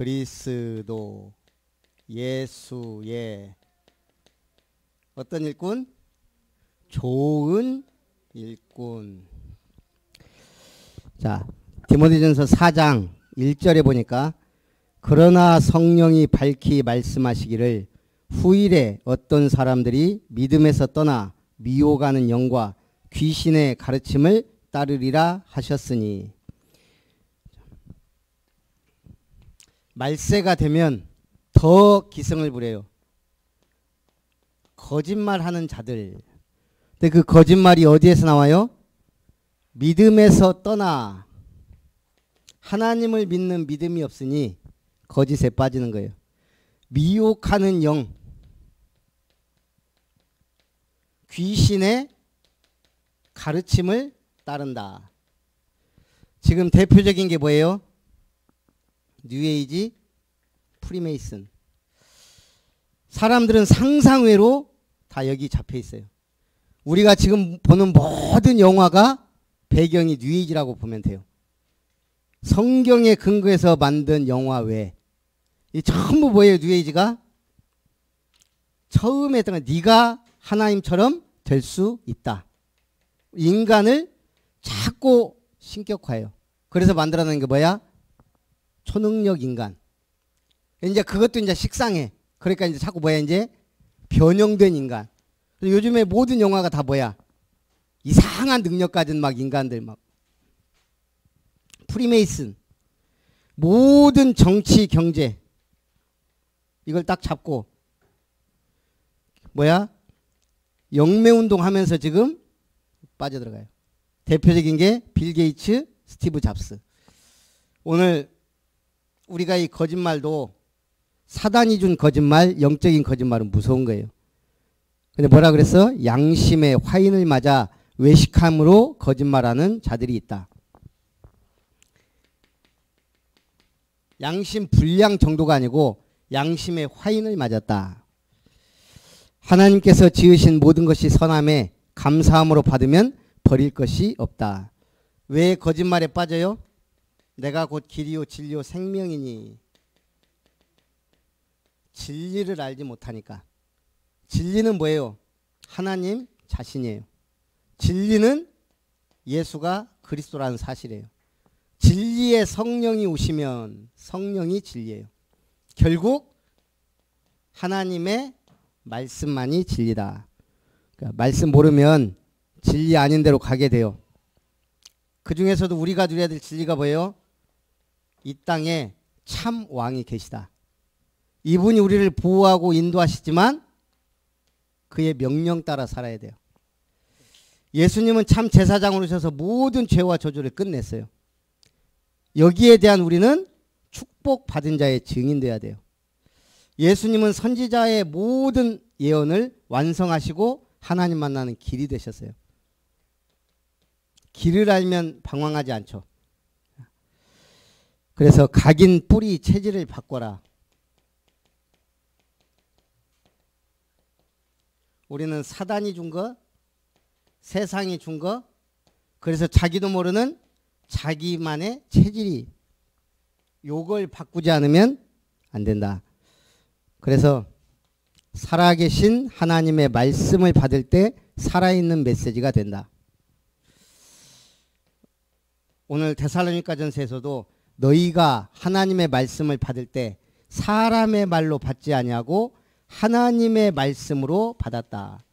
그리스도 예수의 어떤 일꾼? 좋은 일꾼. 자, 디모데전서 4장 1절에 보니까 그러나 성령이 밝히 말씀하시기를 후일에 어떤 사람들이 믿음에서 떠나 미혹하는 영과 귀신의 가르침을 따르리라 하셨으니 말세가 되면 더 기승을 부려요. 거짓말하는 자들. 근데 그 거짓말이 어디에서 나와요? 믿음에서 떠나 하나님을 믿는 믿음이 없으니 거짓에 빠지는 거예요. 미혹하는 영, 귀신의 가르침을 따른다. 지금 대표적인 게 뭐예요? 뉴에이지, 프리메이슨. 사람들은 상상외로 다 여기 잡혀 있어요. 우리가 지금 보는 모든 영화가 배경이 뉴에이지라고 보면 돼요. 성경에 근거해서 만든 영화 외에 이 전부 뭐예요 뉴에이지가? 처음에 했던 건 네가 하나님처럼 될 수 있다. 인간을 자꾸 신격화해요. 그래서 만들어낸 게 뭐야? 초능력 인간. 이제 그것도 이제 식상해. 그러니까 이제 자꾸 뭐야 이제 변형된 인간. 요즘에 모든 영화가 다 뭐야? 이상한 능력 가진 막 인간들 막 프리메이슨 모든 정치 경제 이걸 딱 잡고 뭐야 영매 운동 하면서 지금 빠져들어가요. 대표적인 게 빌 게이츠, 스티브 잡스. 오늘 우리가 이 거짓말도 사단이 준 거짓말, 영적인 거짓말은 무서운 거예요. 근데 뭐라 그랬어? 양심의 화인을 맞아 외식함으로 거짓말하는 자들이 있다. 양심 불량 정도가 아니고 양심의 화인을 맞았다. 하나님께서 지으신 모든 것이 선함에 감사함으로 받으면 버릴 것이 없다. 왜 거짓말에 빠져요? 내가 곧 길이요 진리요 생명이니 진리를 알지 못하니까 진리는 뭐예요? 하나님 자신이에요. 진리는 예수가 그리스도라는 사실이에요. 진리의 성령이 오시면 성령이 진리예요. 결국 하나님의 말씀만이 진리다. 그러니까 말씀 모르면 진리 아닌 대로 가게 돼요. 그 중에서도 우리가 누려야 될 진리가 뭐예요? 이 땅에 참 왕이 계시다. 이분이 우리를 보호하고 인도하시지만 그의 명령 따라 살아야 돼요. 예수님은 참 제사장으로 오셔서 모든 죄와 저주를 끝냈어요. 여기에 대한 우리는 축복받은 자의 증인돼야 돼요. 예수님은 선지자의 모든 예언을 완성하시고 하나님 만나는 길이 되셨어요. 길을 알면 방황하지 않죠. 그래서 각인 뿌리 체질을 바꿔라. 우리는 사단이 준 거, 세상이 준 거, 그래서 자기도 모르는 자기만의 체질이 요걸 바꾸지 않으면 안 된다. 그래서 살아계신 하나님의 말씀을 받을 때 살아있는 메시지가 된다. 오늘 데살로니가 전서에서도 너희가 하나님의 말씀을 받을 때 사람의 말로 받지 아니하고 하나님의 말씀으로 받았다.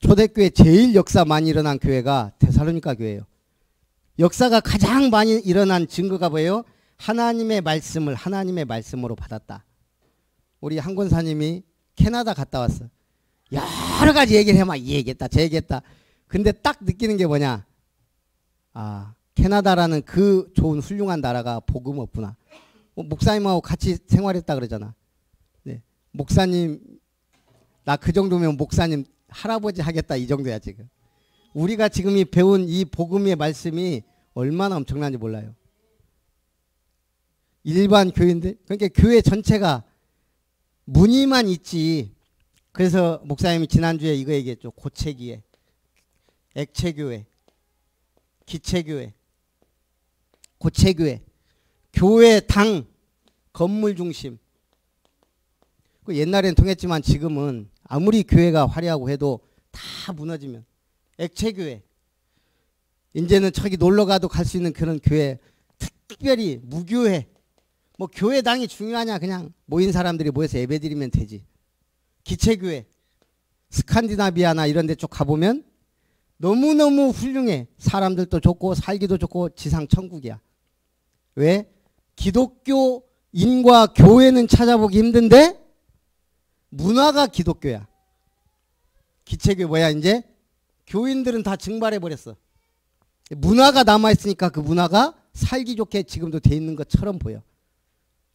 초대교회 제일 역사 많이 일어난 교회가 데살로니가 교회예요. 역사가 가장 많이 일어난 증거가 뭐예요? 하나님의 말씀을 하나님의 말씀으로 받았다. 우리 한 권사님이 캐나다 갔다 왔어. 여러 가지 얘기를 해막 이 얘기했다 저 얘기했다. 근데 딱 느끼는 게 뭐냐? 아 캐나다라는 그 좋은 훌륭한 나라가 복음 없구나. 뭐 목사님하고 같이 생활했다 그러잖아. 네. 목사님 나 그 정도면 목사님 할아버지 하겠다 이 정도야 지금. 우리가 지금 이 배운 이 복음의 말씀이 얼마나 엄청난지 몰라요. 일반 교인들 그러니까 교회 전체가 문의만 있지. 그래서 목사님이 지난주에 이거 얘기했죠. 고체기에 액체교회 기체교회 고체교회 교회 당 건물 중심. 그 옛날엔 통했지만 지금은 아무리 교회가 화려하고 해도 다 무너지면 액체 교회. 이제는 저기 놀러 가도 갈 수 있는 그런 교회 특별히 무교회. 뭐 교회당이 중요하냐 그냥 모인 사람들이 모여서 예배드리면 되지. 기체교회. 스칸디나비아나 이런 데 쪽 가보면 너무너무 훌륭해. 사람들도 좋고 살기도 좋고 지상 천국이야. 왜? 기독교인과 교회는 찾아보기 힘든데 문화가 기독교야. 기체교 뭐야 이제? 교인들은 다 증발해 버렸어. 문화가 남아 있으니까 그 문화가 살기 좋게 지금도 돼 있는 것처럼 보여.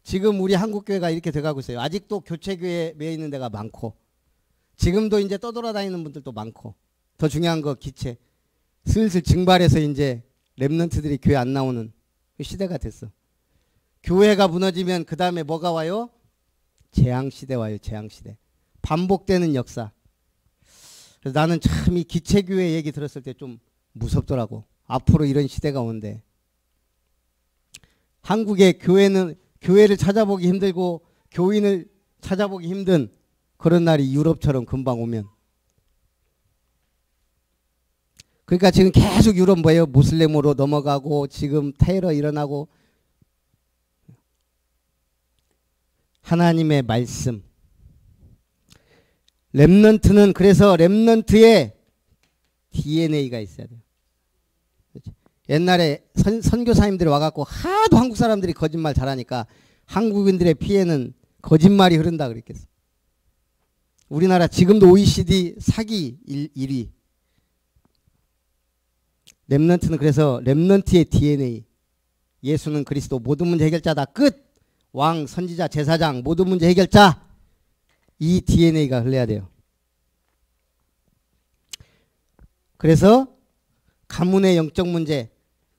지금 우리 한국 교회가 이렇게 돼가고 있어요. 아직도 교체 교회에 매여 있는 데가 많고 지금도 이제 떠돌아다니는 분들도 많고 더 중요한 거 기체 슬슬 증발해서 이제 랩런트들이 교회 안 나오는 그 시대가 됐어. 교회가 무너지면 그 다음에 뭐가 와요? 재앙 시대 와요. 재앙 시대. 반복되는 역사. 그래서 나는 참 이 기체교회 얘기 들었을 때 좀 무섭더라고. 앞으로 이런 시대가 온대. 한국의 교회는 교회를 찾아보기 힘들고 교인을 찾아보기 힘든 그런 날이 유럽처럼 금방 오면. 그러니까 지금 계속 유럽 뭐예요? 무슬림으로 넘어가고 지금 테러 일어나고 하나님의 말씀. 랩넌트는 그래서 랩넌트의 DNA가 있어야 돼요. 옛날에 선, 선교사님들이 와갖고 하도 한국 사람들이 거짓말 잘하니까 한국인들의 피해는 거짓말이 흐른다 그랬겠어. 우리나라 지금도 OECD 사기 1, 1위. 랩넌트는 그래서 랩넌트의 DNA. 예수는 그리스도 모든 문제 해결자다. 끝. 왕, 선지자, 제사장 모든 문제 해결자. 이 DNA가 흘러야 돼요. 그래서 가문의 영적 문제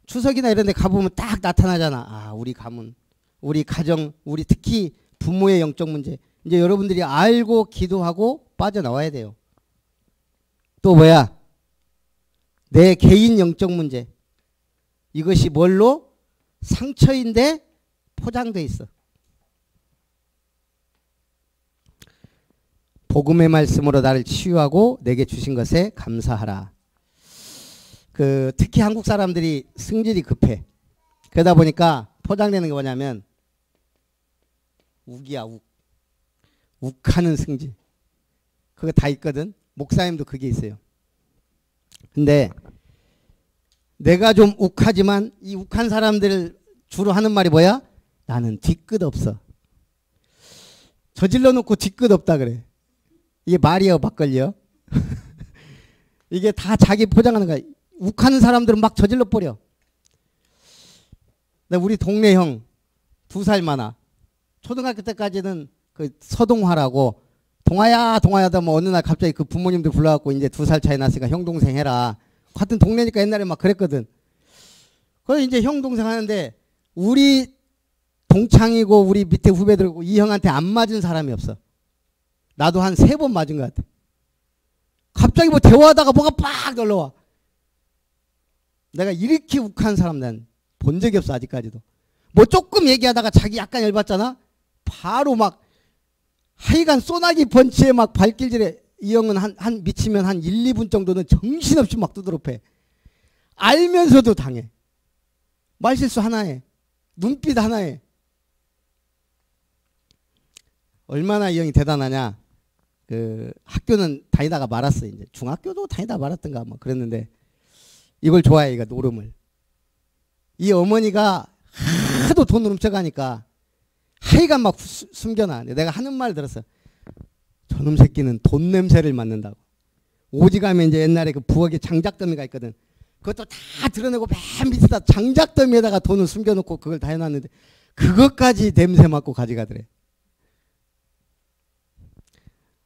추석이나 이런 데 가보면 딱 나타나잖아. 아, 우리 가문, 우리 가정, 우리 특히 부모의 영적 문제. 이제 여러분들이 알고 기도하고 빠져나와야 돼요. 또 뭐야? 내 개인 영적 문제. 이것이 뭘로? 상처인데 포장돼 있어. 복음의 말씀으로 나를 치유하고 내게 주신 것에 감사하라. 그 특히 한국 사람들이 승질이 급해. 그러다 보니까 포장되는 게 뭐냐면 욱이야 욱. 욱하는 승질. 그거 다 있거든. 목사님도 그게 있어요. 근데 내가 좀 욱하지만 이 욱한 사람들 주로 하는 말이 뭐야? 나는 뒤끝 없어. 저질러 놓고 뒤끝 없다 그래. 이게 말이야 막걸리요? 이게 다 자기 포장하는 거야. 욱하는 사람들은 막 저질러 버려. 우리 동네 형 두 살 많아. 초등학교 때까지는 그 서동화라고 동아야 동아야 다 뭐 어느 날 갑자기 그 부모님들 불러갖고 이제 두 살 차이 났으니까 형 동생 해라. 같은 동네니까 옛날에 막 그랬거든. 그래서 이제 형 동생 하는데 우리 동창이고 우리 밑에 후배들고 이 형한테 안 맞은 사람이 없어. 나도 한 세 번 맞은 것 같아. 갑자기 뭐 대화하다가 뭐가 빡 놀러와. 내가 이렇게 욱한 사람 난 본 적이 없어 아직까지도. 뭐 조금 얘기하다가 자기 약간 열받잖아. 바로 막 하여간 소나기 펀치에 막 발길질에 이 형은 한, 한 미치면 한 1, 2분 정도는 정신없이 막 두드러 패. 알면서도 당해. 말실수 하나에 눈빛 하나에 얼마나 이 형이 대단하냐. 그 학교는 다니다가 말았어 이제 중학교도 다니다 말았던가 뭐 그랬는데 이걸 좋아해 이가 노름을 이 어머니가 하도 돈을 훔쳐가니까 하여간 막 수, 숨겨놔 내가 하는 말 들었어 저놈 새끼는 돈 냄새를 맡는다고 오지가면 이제 옛날에 그 부엌에 장작더미가 있거든 그것도 다 드러내고 맨 밑에다 장작더미에다가 돈을 숨겨놓고 그걸 다 해놨는데 그것까지 냄새 맡고 가져가더래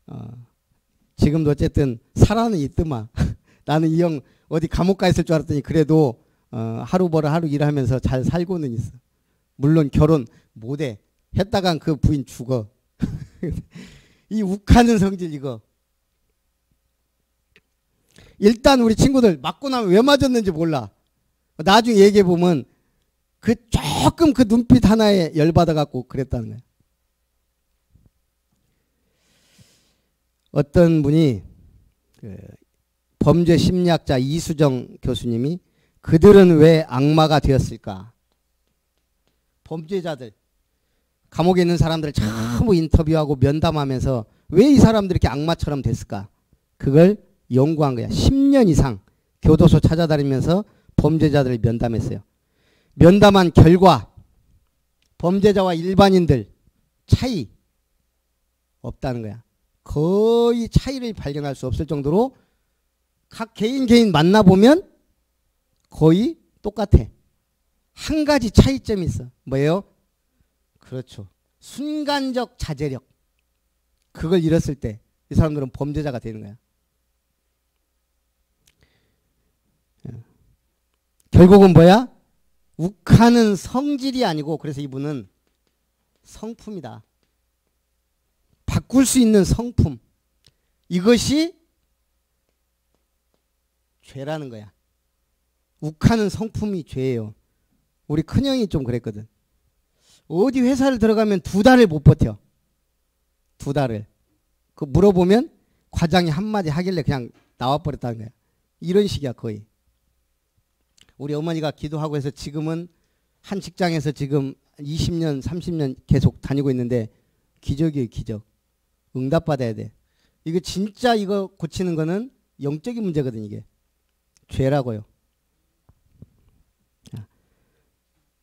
어, 지금도 어쨌든 살아는 있더만. 나는 이 형 어디 감옥 가 있을 줄 알았더니 그래도 어, 하루 벌어 하루 일하면서 잘 살고는 있어. 물론 결혼 못해. 했다간 그 부인 죽어. 이 욱하는 성질 이거. 일단 우리 친구들 맞고 나면 왜 맞았는지 몰라. 나중에 얘기해 보면 그 조금 그 눈빛 하나에 열받아 갖고 그랬다는 거예요. 어떤 분이 그 범죄 심리학자 이수정 교수님이 그들은 왜 악마가 되었을까? 범죄자들 감옥에 있는 사람들을 전부 인터뷰하고 면담하면서 왜 이 사람들이 이렇게 악마처럼 됐을까? 그걸 연구한 거야. 10년 이상 교도소 찾아다니면서 범죄자들을 면담했어요. 면담한 결과 범죄자와 일반인들 차이 없다는 거야. 거의 차이를 발견할 수 없을 정도로 각 개인 개인 만나보면 거의 똑같아. 한 가지 차이점이 있어. 뭐예요? 그렇죠. 순간적 자제력. 그걸 잃었을 때 이 사람들은 범죄자가 되는 거야. 예. 결국은 뭐야? 욱하는 성질이 아니고 그래서 이분은 성품이다. 바꿀 수 있는 성품. 이것이 죄라는 거야. 욱하는 성품이 죄예요. 우리 큰형이 좀 그랬거든. 어디 회사를 들어가면 두 달을 못 버텨. 두 달을. 그 물어보면 과장이 한마디 하길래 그냥 나와버렸다는 거야. 이런 식이야 거의. 우리 어머니가 기도하고 해서 지금은 한 직장에서 지금 20년, 30년 계속 다니고 있는데 기적이에요, 기적. 응답받아야 돼. 이거 진짜 이거 고치는 거는 영적인 문제거든, 이게. 죄라고요.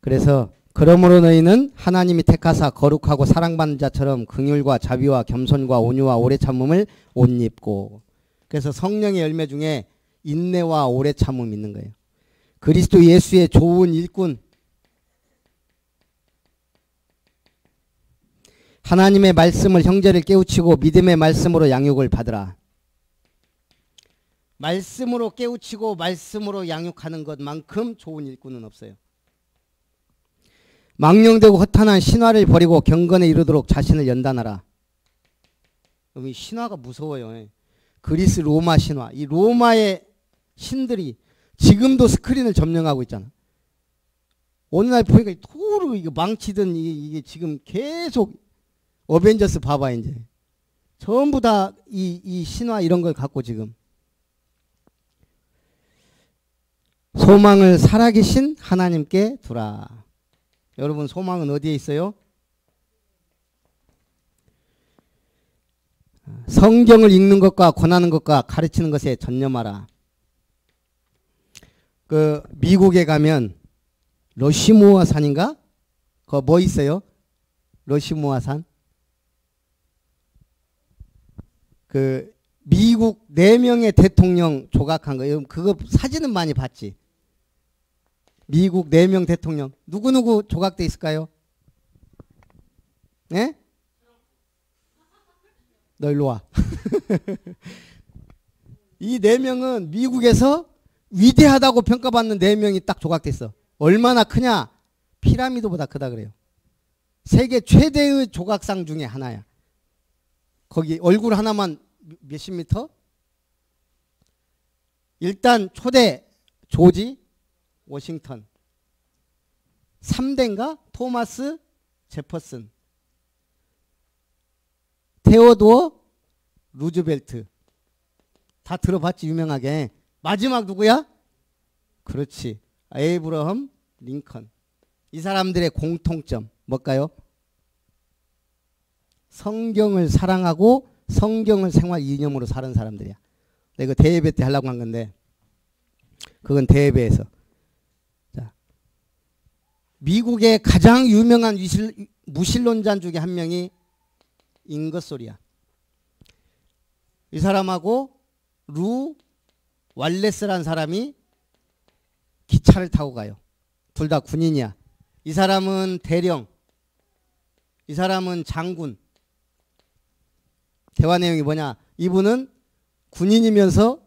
그래서 그러므로 너희는 하나님이 택하사 거룩하고 사랑받는 자처럼 긍휼과 자비와 겸손과 온유와 오래 참음을 옷 입고 그래서 성령의 열매 중에 인내와 오래 참음 있는 거예요. 그리스도 예수의 좋은 일꾼 하나님의 말씀을 형제를 깨우치고 믿음의 말씀으로 양육을 받으라. 말씀으로 깨우치고 말씀으로 양육하는 것만큼 좋은 일꾼은 없어요. 망령되고 허탄한 신화를 버리고 경건에 이르도록 자신을 연단하라. 이 신화가 무서워요. 그리스 로마 신화. 이 로마의 신들이 지금도 스크린을 점령하고 있잖아. 어느 날 보니까 토르 이거 이게, 이게 지금 계속 어벤져스 봐봐 이제 전부 다 이 이 신화 이런 걸 갖고 지금 소망을 살아계신 하나님께 두라. 여러분 소망은 어디에 있어요? 성경을 읽는 것과 권하는 것과 가르치는 것에 전념하라. 그 미국에 가면 러시모아 산인가? 그뭐 있어요? 러시모아 산? 그 미국 네 명의 대통령 조각한 거. 그거 사진은 많이 봤지. 미국 네명 대통령 누구누구 조각돼 있을까요? 네? 너 일로 와. 이네 명은 미국에서 위대하다고 평가받는 네 명이 딱 조각됐어. 얼마나 크냐? 피라미드보다 크다 그래요. 세계 최대의 조각상 중에 하나야. 거기 얼굴 하나만 몇십 미터? 일단 초대 조지 워싱턴. 3대인가? 토마스 제퍼슨. 테오도어 루즈벨트. 다 들어봤지 유명하게. 마지막 누구야? 그렇지. 에이브러함 링컨. 이 사람들의 공통점 뭘까요? 성경을 사랑하고 성경을 생활 이념으로 사는 사람들이야. 내가 대예배 때 하려고 한 건데 그건 대예배에서 미국의 가장 유명한 위실, 무신론자 중에 한 명이 인것소리야. 이 사람하고 루 왈레스란 사람이 기차를 타고 가요. 둘 다 군인이야. 이 사람은 대령, 이 사람은 장군. 대화 내용이 뭐냐? 이분은 군인이면서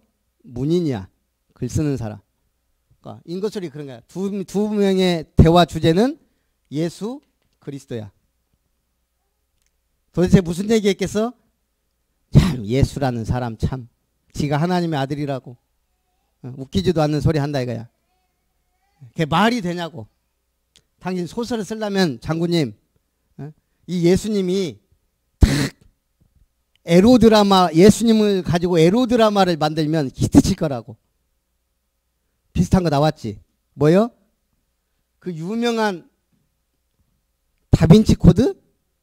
문인이야. 글 쓰는 사람. 그러니까 인거소리 그런 거야. 두, 두 명의 대화 주제는 예수 그리스도야. 도대체 무슨 얘기 했겠어? 참 예수라는 사람 참 지가 하나님의 아들이라고 어, 웃기지도 않는 소리 한다 이거야. 그게 말이 되냐고. 당신 소설을 쓰려면 장군님 어? 이 예수님이 탁 에로 드라마 예수님을 가지고 에로 드라마를 만들면 히트칠 거라고 비슷한 거 나왔지 뭐요? 그 유명한 다빈치 코드?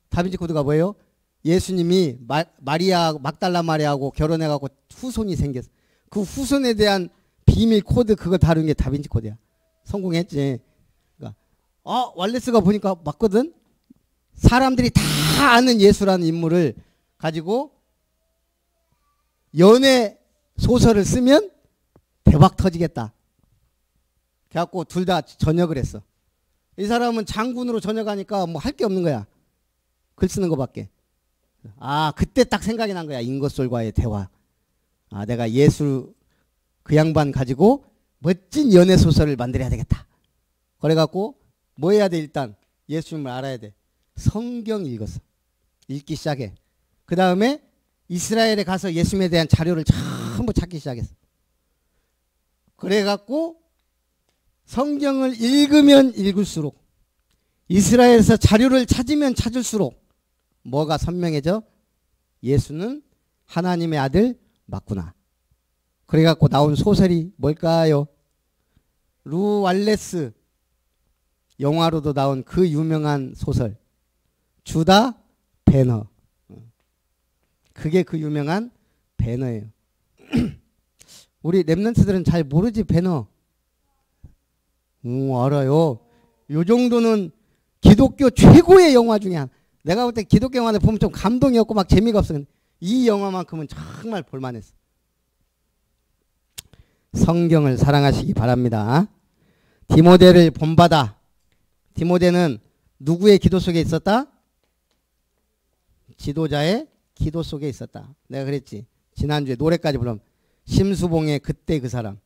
다빈치 코드가 뭐예요? 예수님이 마, 마리아 막달라 마리아하고 결혼해 갖고 후손이 생겼어. 그 후손에 대한 비밀 코드 그거 다룬 게 다빈치 코드야. 성공했지. 그러니까 어 왈레스가 보니까 맞거든. 사람들이 다 아는 예수라는 인물을 가지고 연애 소설을 쓰면 대박 터지겠다. 그래갖고 둘 다 전역을 했어. 이 사람은 장군으로 전역하니까 뭐 할 게 없는 거야. 글 쓰는 거밖에. 아 그때 딱 생각이 난 거야. 인것솔과의 대화. 아 내가 예술 그 양반 가지고 멋진 연애 소설을 만들어야 되겠다. 그래갖고 뭐 해야 돼 일단 예수님을 알아야 돼. 성경 읽었어. 읽기 시작해. 그 다음에 이스라엘에 가서 예수님에 대한 자료를 전부 찾기 시작했어. 그래갖고 성경을 읽으면 읽을수록 이스라엘에서 자료를 찾으면 찾을수록 뭐가 선명해져? 예수는 하나님의 아들 맞구나. 그래갖고 나온 소설이 뭘까요? 루 왈레스 영화로도 나온 그 유명한 소설 주다 배너 그게 그 유명한 배너예요. 우리 랩런트들은 잘 모르지 배너. 오 알아요. 요 정도는 기독교 최고의 영화 중에 한. 내가 볼 때 기독교 영화를 보면 좀 감동이 없고 막 재미가 없어. 이 영화만큼은 정말 볼만했어. 성경을 사랑하시기 바랍니다. 디모데를 본받아. 디모데는 누구의 기도 속에 있었다? 지도자의 기도 속에 있었다. 내가 그랬지. 지난주에 노래까지 부르면 심수봉의 그때 그 사람.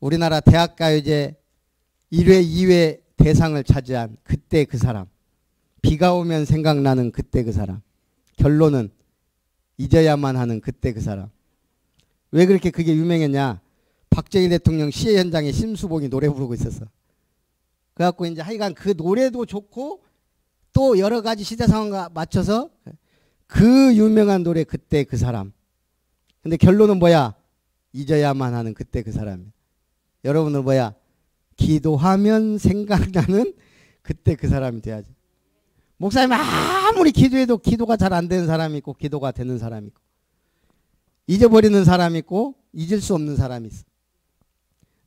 우리나라 대학가요제 1회, 2회 대상을 차지한 그때 그 사람. 비가 오면 생각나는 그때 그 사람. 결론은 잊어야만 하는 그때 그 사람. 왜 그렇게 그게 유명했냐? 박정희 대통령 시해 현장에 심수봉이 노래 부르고 있었어. 그래갖고 이제 하여간 그 노래도 좋고 또 여러 가지 시대 상황과 맞춰서 그 유명한 노래 그때 그 사람. 근데 결론은 뭐야? 잊어야만 하는 그때 그 사람. 여러분은 뭐야? 기도하면 생각나는 그때 그 사람이 돼야지. 목사님 아무리 기도해도 기도가 잘 안 되는 사람이 있고 기도가 되는 사람이 있고 잊어버리는 사람이 있고 잊을 수 없는 사람이 있어.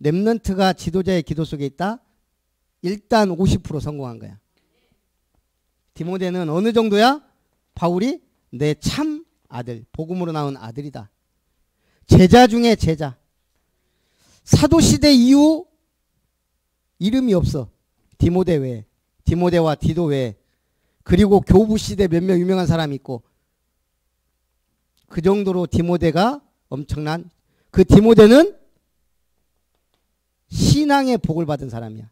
랩런트가 지도자의 기도 속에 있다? 일단 50% 성공한 거야. 디모데는 어느 정도야? 바울이 내 참 아들, 복음으로 나온 아들이다. 제자 중에 제자. 사도 시대 이후 이름이 없어. 디모데 외에. 디모데와 디도 외에. 그리고 교부 시대 몇 명 유명한 사람이 있고 그 정도로 디모데가 엄청난 그 디모데는 신앙의 복을 받은 사람이야.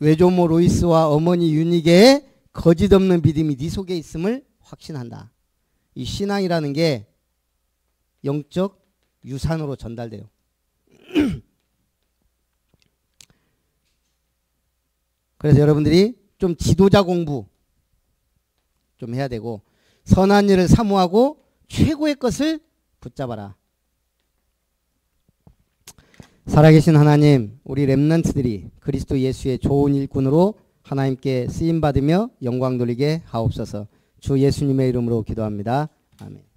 외조모 로이스와 어머니 유니게의 거짓 없는 믿음이 네 속에 있음을 확신한다. 이 신앙이라는 게 영적 유산으로 전달돼요. 그래서 여러분들이 좀 지도자 공부 좀 해야 되고 선한 일을 사모하고 최고의 것을 붙잡아라. 살아계신 하나님, 우리 렘넌트들이 그리스도 예수의 좋은 일꾼으로 하나님께 쓰임 받으며 영광 돌리게 하옵소서. 주 예수님의 이름으로 기도합니다. 아멘.